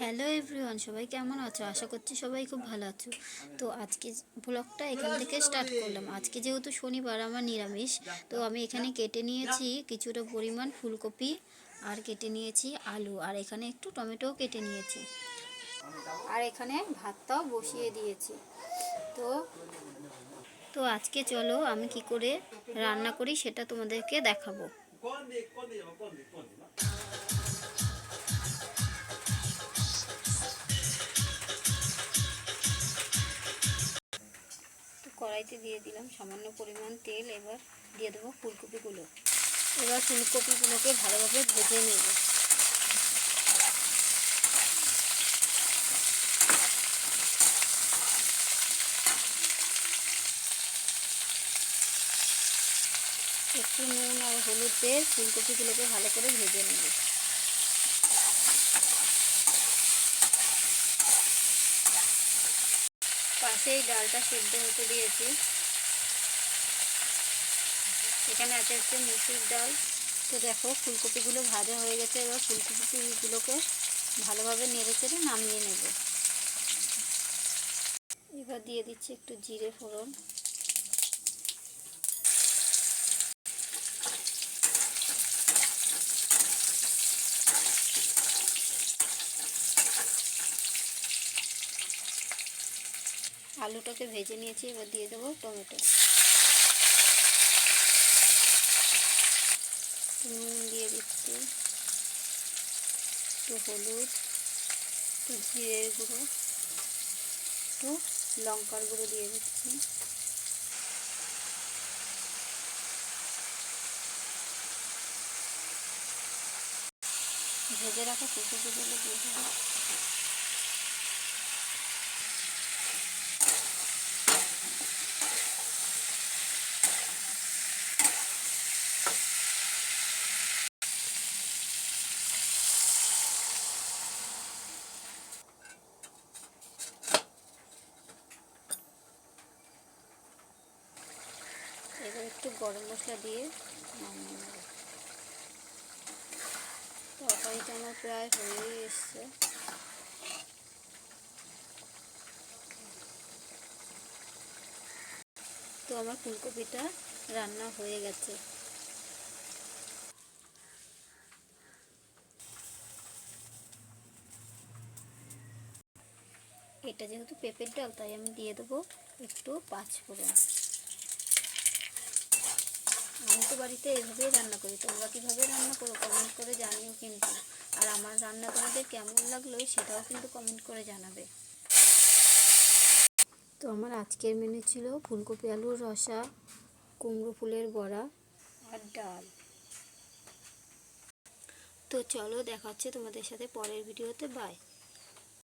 Hello everyone সবাই কেমন আছো? আশা করছি সবাই খুব ভালো আছো। তো আজকে ব্লগটা এখান থেকে স্টার্ট করলাম। আজকে যেহেতু শনিবার, আমার নিরামিষ, তো আমি এখানে কেটে নিয়েছি কিছুটা পরিমাণ ফুলকপি আর কেটে নিয়েছি আলু। আর এখানে একটু টমেটোও কেটে নিয়েছি। আর এখানে ভাতটাও বসিয়ে দিয়েছি। তো তো আজকে চলো আমি কি করে রান্না করি সেটা তোমাদেরকে দেখাবো। কড়াইতে দিয়ে দিলাম সামান্য পরিমাণ তেল, এবার দিয়ে দেবো ফুলকপিগুলো। এবার ফুলকপিগুলোকে ভালোভাবে ভেজে নেব। একটু নুন আর হলুদ দিয়ে ফুলকপিগুলোকে ভালো করে ভেজে নেব। পাশেই ডালটা সেদ্ধ হতে দিয়েছি। এখানে আছে হচ্ছে মুসুর ডাল। তো দেখো, ফুলকপিগুলো ভাজা হয়ে গেছে, এবার ফুলকপিগুলোকে ভালোভাবে নেড়ে চেড়ে নামিয়ে নেব। এবার দিয়ে দিচ্ছি একটু জিরে ফোড়ন। আলুটাকে ভেজে নিয়েছি, এবার দিয়ে দেবো টমেটো। নুন দিয়ে দিচ্ছি, একটু হলুদ, একটু জিরের গুঁড়ো, একটু লঙ্কার গুঁড়ো দিয়ে দিচ্ছি। ভেজে রাখা ফুলকপিগুলো দিয়ে দেবো। এবার একটু গরম মশলা দিয়ে নামিয়ে নেব তরকারিটা আমার প্রায় হয়েই এসছে। তো আমার ফুলকপিটা রান্না হয়ে গেছে। এটা যেহেতু পেঁপের ডাল, তাই আমি দিয়ে দেবো একটু পাঁচ ফোড়ন। আমি তো বাড়িতে এভাবেই রান্না করি, তোমরা কীভাবে রান্না করো কমেন্ট করে জানিও কিন্তু। আর আমার রান্না তোমাদের কেমন লাগল সেটাও কিন্তু কমেন্ট করে জানাবে। তো আমার আজকের মেনু ছিল ফুলকপি আলুর রসা, কুমড়ো ফুলের বড়া আর ডাল। তো চলো দেখা হচ্ছে তোমাদের সাথে পরের ভিডিওতে বাই